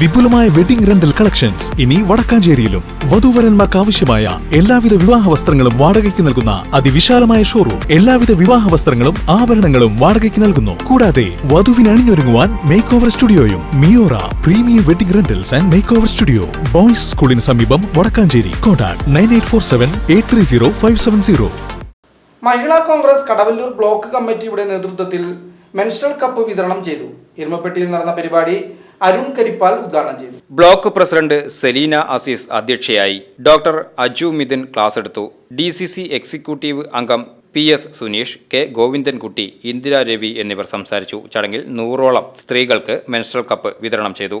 വിപുലമായ wedding rental collections ഇനി വടക്കാഞ്ചേരിയിലും വധൂവരന്മാർക്ക് ആവശ്യമായ എല്ലാവിധ വിവാഹ വസ്ത്രങ്ങളും വാടകയ്ക്ക് നൽകുന്ന അതിവിശാലമായ ഷോറൂം എല്ലാവിധ വിവാഹ വസ്ത്രങ്ങളും ആഭരണങ്ങളും വാടകയ്ക്ക് നൽകുന്നു. കൂടാതെ വധുവിന് അണിഞ്ഞൊരുങ്ങുവാൻ മേക്ക് ഓവർ സ്റ്റുഡിയോയും Miora premium wedding rentals and make over studio boys സ്കൂളിന് സമീപം Vadakkancherry. Contact nine eight four seven eight three zero five seven zero. Mahila Congress Kadavallur block കമ്മിറ്റിയുടെ നേതൃത്വത്തിൽ മെൻസ്ട്രൽ കപ്പ് വിതരണം ചെയ്തു. ഇരുമപ്പെട്ടിയിൽ നടന്ന പരിപാടി അരുൺ കരിപ്പാൽ ഉദ്ഘാടനം ചെയ്തു. ബ്ലോക്ക് പ്രസിഡന്റ് സെലീന അസീസ് അധ്യക്ഷയായി ഡോക്ടർ അജു മിഥുൻ ക്ലാസ് എടുത്തു. ഡി സി സി എക്സിക്യൂട്ടീവ് അംഗം P S Suneesh K Govindankutty Indiraravi എന്നിവർ സംസാരിച്ചു. ചടങ്ങിൽ നൂറോളം സ്ത്രീകൾക്ക് മെൻസ്ട്രൽ കപ്പ് വിതരണം ചെയ്തു.